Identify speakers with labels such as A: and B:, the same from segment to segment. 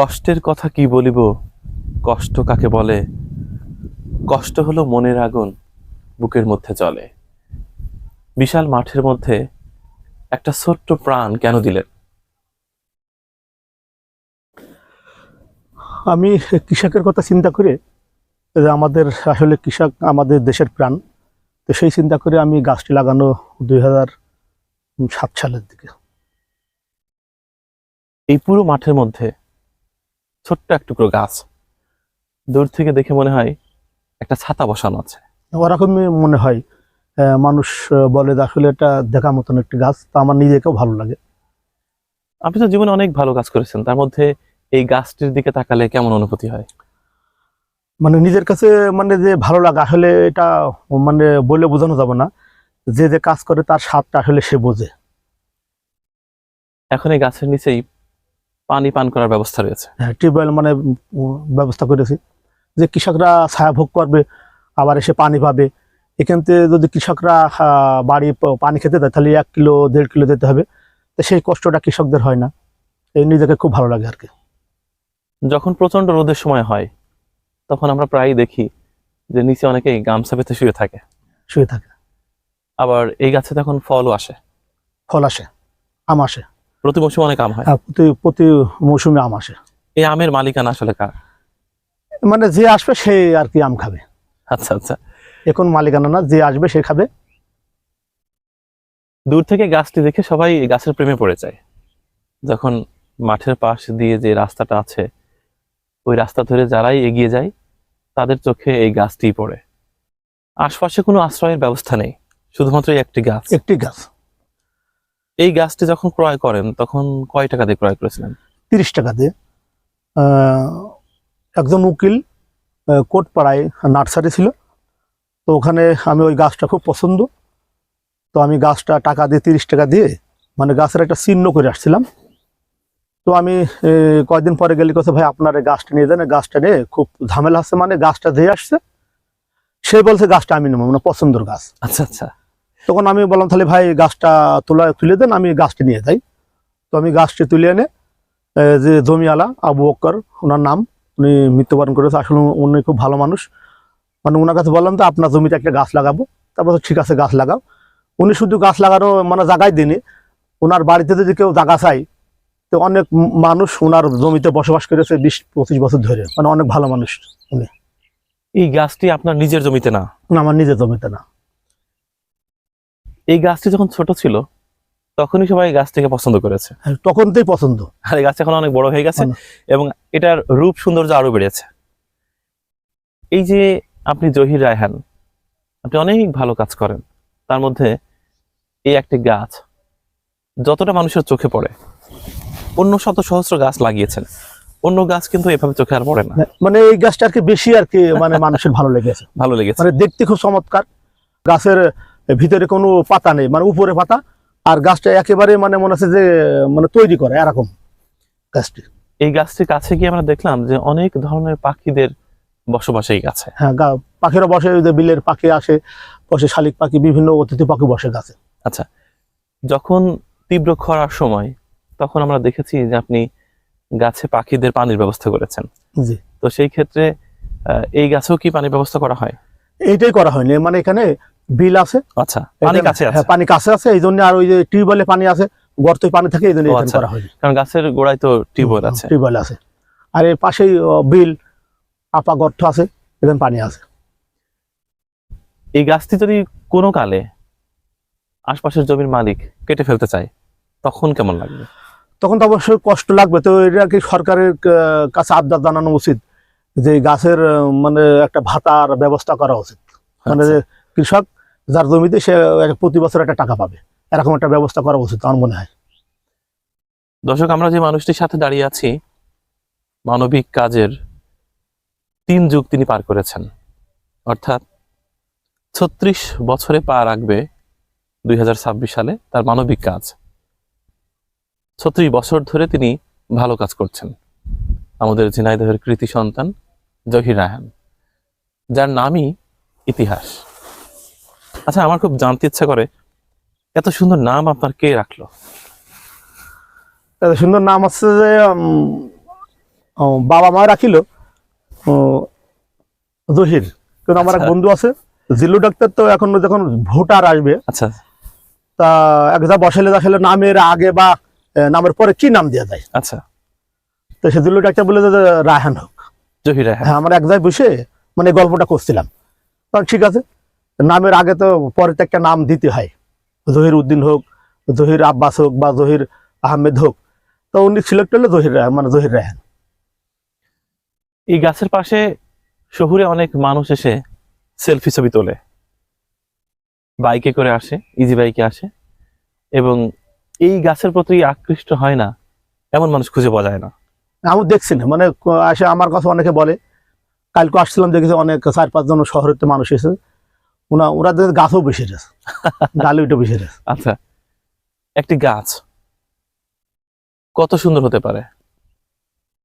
A: কষ্টের কথা কি বলিব? কষ্ট কাকে বলে? কষ্ট হলো মনের আগুন বুকের মধ্যে চলে বিশাল মাঠের মধ্যে একটা ছোট্ট প্রাণ কেন দিলেন?
B: আমি কৃষকের কথা চিন্তা করে আমাদের আসলে কৃষক আমাদের দেশের প্রাণ তো সেই চিন্তা করে আমি গাছটি লাগানো দুই হাজার সাত সালের দিকে।
A: এই পুরো মাঠের মধ্যে ছোট্ট এক টুকরো গাছ। দূর থেকে দেখে মনে হয় একটা ছাতা বসানো আছে।
B: ওরকমই মনে হয় মানুষ বলে আসলে এটা দেখার মতন একটি গাছ তা আমার নিজেকেও ভালো লাগে।
A: আপনি তো জীবনে অনেক ভালো কাজ করেছেন তার মধ্যে এই গাছটির দিকে তাকালে কেমন অনুভূতি হয়?
B: মানে নিজের কাছে মানে যে ভালো লাগে আসলে এটা মানে বলে বোঝানো যাবে না। যে যে কাজ করে তার স্বাদটা আসলে সে বোঝে।
A: এখন এই গাছের নিচেই পানি পান করার ব্যবস্থা রয়েছে।
B: হ্যাঁ টিউবওয়েল মানে ব্যবস্থা করেছি। যে কৃষকরা ছায়া ভোগ করবে আবার এসে পানি পাবে। এখান থেকে যদি কৃষকরা বাড়ি পানি খেতে দেয় তাহলে এক কিলো দেড় কিলো দিতে হবে। তো সেই কষ্টটা কৃষকদের হয় না। এই নিজেকে খুব ভালো লাগে আর কি।
A: যখন প্রচণ্ড রোদের সময় হয় তখন আমরা প্রায়ই দেখি যে নিচে অনেকেই গামছা পেতে শুয়ে থাকে।
B: শুয়ে থাকে।
A: আবার এই গাছে তখন ফলও আসে।
B: ফল আসে আম আসে।
A: প্রতি মৌসুমে অনেক আম হয়?
B: হ্যাঁ, প্রতি প্রতি মৌসুমে আম আসে।
A: এই আমের মালিকানা আসলে কার?
B: মানে যে আসবে সে আর কি আম খাবে।
A: আচ্ছা আচ্ছা।
B: এখন মালিকানা না যে আসবে সে খাবে।
A: দূর থেকে গাছটি দেখে সবাই গাছের প্রেমে পড়ে যায়। যখন মাঠের পাশ দিয়ে যে রাস্তাটা আছে ওই রাস্তা ধরে যারাই এগিয়ে যায় তাদের চোখে এই গাছটিই পড়ে। আশপাশে কোনো আশ্রয়ের ব্যবস্থা নেই শুধুমাত্র একটি গাছ।
B: একটি গাছ।
A: এই গাছটি যখন ক্রয় করেন তখন কয় টাকা দিয়ে ক্রয় করেছিলেন?
B: তিরিশ টাকা দিয়ে। একজন উকিল কোটপাড়ায় নার্সারি ছিল। তো ওখানে আমি ওই গাছটা খুব পছন্দ। তো আমি গাছটা টাকা দিয়ে তিরিশ টাকা দিয়ে মানে গাছের একটা চিহ্ন করে আসছিলাম। তো আমি কয়েকদিন পরে গেলে কথা ভাই আপনার এই গাছটা নিয়ে দেন এই গাছটা নিয়ে খুব ঝামেলা আছে মানে গাছটা দিয়ে আসছে। সে বলছে গাছটা আমি নেব। মানে পছন্দর গাছ।
A: আচ্ছা আচ্ছা।
B: তখন আমি বললাম তাহলে ভাই গাছটা তোলা তুলে দেন আমি গাছটি নিয়ে যাই। তো আমি গাছটি তুলে এনে যে জমিওয়ালা আবু বক্কর ওনার নাম উনি মৃত্যুবরণ করেছে। আসলে উনি খুব ভালো মানুষ। মানে ওনার কাছে বললাম তো আপনার জমিতে একটা গাছ লাগাবো। তারপর ঠিক আছে গাছ লাগাও। উনি শুধু গাছ লাগানো মানে জায়গায় দিনই ওনার বাড়িতে যদি কেউ জায়গা চাই তো অনেক মানুষ ওনার জমিতে বসবাস করেছে বিশ পঁচিশ বছর ধরে। মানে অনেক ভালো মানুষ উনি।
A: এই গাছটি আপনার নিজের জমিতে না?
B: না, আমার নিজের জমিতে না।
A: এই গাছটি যখন ছোট ছিল তখনই সবাই গাছটিকে পছন্দ করেছে।
B: হ্যাঁ, তখন থেকেই পছন্দ।
A: আর এই গাছ এখন অনেক বড় হয়ে গেছে এবং এটার রূপ সৌন্দর্য আরও বেড়েছে। এই যে আপনি জহির রায়হান আপনি অনেক ভালো কাজ করেন। তার মধ্যে এই একটি গাছ যতটা মানুষের চোখে পড়ে অন্য শত সহস্র গাছ লাগিয়েছেন। অন্য গাছ কিন্তু এভাবে চোখে আর পড়ে না।
B: মানে এই গাছটা আর কি বেশি আর কি মানে মানুষের ভালো লেগেছে।
A: ভালো লেগেছে।
B: মানে দেখতে খুব চমৎকার। গাছের ভিতরে কোনো পাতা নেই মানে উপরে পাতা আর গাছটা একেবারে মানে মনে হচ্ছে যে মানে তৈরি করে এরকম গাছটি।
A: এই গাছটির কাছে গিয়ে আমরা দেখলাম যে অনেক ধরনের পাখিদের বসবাস এই গাছে।
B: হ্যাঁ পাখিরা বসে বিলের পাখি আসে বসে শালিক পাখি বিভিন্ন অতিথি পাখি বসে গাছে।
A: আচ্ছা যখন তীব্র খরার সময় তখন আমরা দেখেছি যে আপনি গাছে পাখিদের পানির ব্যবস্থা করেছেন।
B: জি।
A: তো সেই ক্ষেত্রে এই গাছেও কি পানির ব্যবস্থা করা হয়?
B: এইটাই করা হয়নি মানে এখানে বিল আছে।
A: আচ্ছা পানি কাছে আছে?
B: হ্যাঁ পানি কাছে আছে এই জন্য আর ওই যে টিউবওয়েলে পানি আছে গর্তে পানি থাকে এই জন্য
A: আচ্ছা।
B: করা
A: কারণ গাছের গোড়ায় তো টিউবওয়েল আছে।
B: টিউবওয়েল আছে। আর এর পাশেই বিল আপা গর্ত আছে এখানে পানি আছে।
A: এই গাছটি যদি কোনো কালে আশপাশের জমির মালিক কেটে ফেলতে চায় তখন কেমন লাগবে?
B: তখন তো অবশ্যই কষ্ট লাগবে। তো এটা কি সরকারের কাছে আবদার জানানো উচিত যে গাছের মানে একটা ভাতার ব্যবস্থা করা উচিত। মানে
A: আচ্ছা।
B: কৃষক যার জমিতে সে প্রতি বছর একটা টাকা পাবে। এরকম একটা ব্যবস্থা করা উচিত আমার মনে হয়।
A: দর্শক, আমরা যে মানুষটির সাথে দাঁড়িয়ে আছি, মানবিক কাজের তিন যুগ তিনি পার করেছেন। অর্থাৎ ছত্রিশ বছরে পা রাখবে দুই হাজার ছাব্বিশ সালে তার মানবিক কাজ। ছত্রিশ বছর ধরে তিনি ভালো কাজ করছেন। আমাদের ঝিনাইদহের কৃতি সন্তান জহির রায়হান, যার নামই ইতিহাস। আচ্ছা আমার খুব জানতে ইচ্ছা করে এত সুন্দর নাম আপনার কে রাখল?
B: এত সুন্দর নাম হচ্ছে যে বাবা মা রাখিল জহির। কিন্তু আমার এক
A: আচ্ছা।
B: বন্ধু আছে জিল্লু ডাক্তার তো এখন যখন ভোটার আসবে
A: আচ্ছা।
B: তা এক যা বসালে আসলে নামের আগে বা নামের পরে কি নাম দেওয়া যায়?
A: আচ্ছা।
B: তো সে জিল্লু ডাক্তার বলে যে রায়হান হোক।
A: জহির রায়হান।
B: হ্যাঁ আমরা এক জায়গায় বসে মানে গল্পটা করছিলাম। ঠিক আছে নামের আগে তো পরে তো একটা নাম দিতে হয়। জহির উদ্দিন হোক জহির আব্বাস হোক বা জহির আহমেদ হোক তো উনি সিলেক্ট হলে জহির রায়- মানে জহির রায়হান
A: এই গাছের পাশে শহুরে অনেক মানুষ এসে সেলফি ছবি তোলে। বাইকে করে আসে ইজি বাইকে আসে এবং এই গাছের প্রতি আকৃষ্ট হয় না এমন মানুষ খুঁজে পাওয়া যায় না।
B: আমি দেখছি না মানে আসে আমার কথা অনেকে বলে। কালকে আসছিলাম দেখেছি অনেক চার পাঁচজন শহরের তো মানুষ এসে ওনা ওরা গাছও বেশি রেছে ডালি বেশি রেছে
A: আচ্ছা একটি গাছ কত সুন্দর হতে পারে?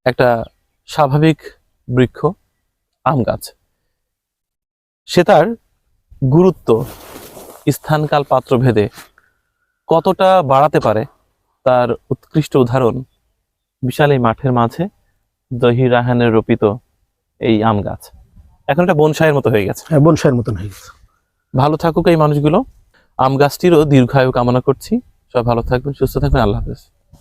A: একটা স্বাভাবিক বৃক্ষ আম গাছ। সে তার গুরুত্ব স্থানকাল পাত্র ভেদে কতটা বাড়াতে পারে? তার উৎকৃষ্ট উদাহরণ বিশাল এই মাঠের মাঝে দহি রাহানের রোপিত এই আম গাছ। এখন এটা বনসাইয়ের মতো হয়ে গেছে।
B: হ্যাঁ বনসাইয়ের মতন হয়ে গেছে।
A: ভালো থাকুক এই মানুষগুলো। আম গাছটিরও দীর্ঘায়ু কামনা করছি। সবাই ভালো থাকবেন, সুস্থ থাকবেন। আল্লাহ হাফেজ।